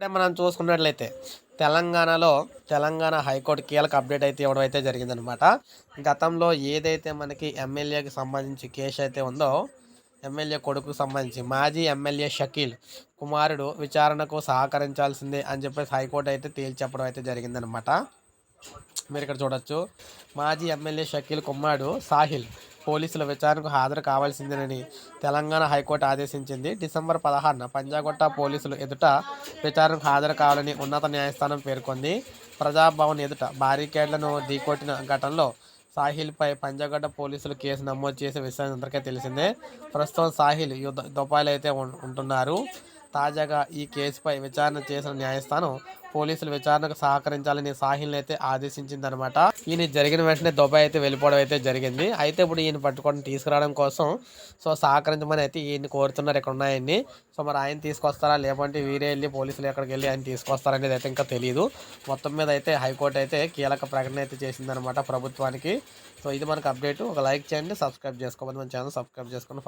అంటే మనం చూసుకున్నట్లయితే తెలంగాణలో తెలంగాణ హైకోర్టు కీలక అప్డేట్ అయితే ఇవ్వడం అయితే జరిగిందనమాట గతంలో ఏదైతే మనకి ఎమ్మెల్యేకి సంబంధించి కేసు అయితే ఉందో ఎమ్మెల్యే కొడుకుకు సంబంధించి మాజీ ఎమ్మెల్యే షకీల్ కుమారుడు విచారణకు సహకరించాల్సిందే అని చెప్పేసి హైకోర్టు అయితే తేల్చి చెప్పడం అయితే జరిగిందనమాట మీరు ఇక్కడ చూడొచ్చు. మాజీ ఎమ్మెల్యే షకీల్ కుమారుడు సాహిల్ పోలీసుల విచారణకు హాజరు కావాల్సిందేనని తెలంగాణ హైకోర్టు ఆదేశించింది. డిసెంబర్ పదహారున పంజాగొట్ట పోలీసులు ఎదుట విచారణకు హాజరు కావాలని ఉన్నత న్యాయస్థానం పేర్కొంది. ప్రజాభవన్ ఎదుట బారికేడ్లను ఢీకొట్టిన ఘటనలో సాహిల్పై పంజాగడ్డ పోలీసులు కేసు నమోదు చేసే విషయం అందరికీ తెలిసిందే. ప్రస్తుతం సాహిల్ యుద్ధ దుబాయ్లో అయితే ఉంటున్నారు. తాజాగా ఈ కేసుపై విచారణ చేసిన న్యాయస్థానం పోలీసులు విచారణకు సహకరించాలని సాహిల్ని అయితే ఆదేశించిందనమాట ఈయన జరిగిన వెంటనే దుబాయ్ అయితే వెళ్ళిపోవడం అయితే జరిగింది. అయితే ఇప్పుడు ఈయన పట్టుకొని తీసుకురావడం కోసం సో సహకరించమని అయితే ఈయన కోరుతున్నారు ఇక్కడ ఉన్నాయని సో మరి ఆయన తీసుకొస్తారా? లేకుంటే వీరే వెళ్ళి పోలీసులు ఎక్కడికి వెళ్ళి ఆయన తీసుకొస్తారనేది అయితే ఇంకా తెలియదు మొత్తం మీద అయితే హైకోర్టు అయితే కీలక ప్రకటన అయితే చేసిందనమాట ప్రభుత్వానికి. సో ఇది మనకు అప్డేట్. ఒక లైక్ చేయండి సబ్స్క్రైబ్ చేసుకోవాలి మన ఛానల్ సబ్స్క్రైబ్ చేసుకొని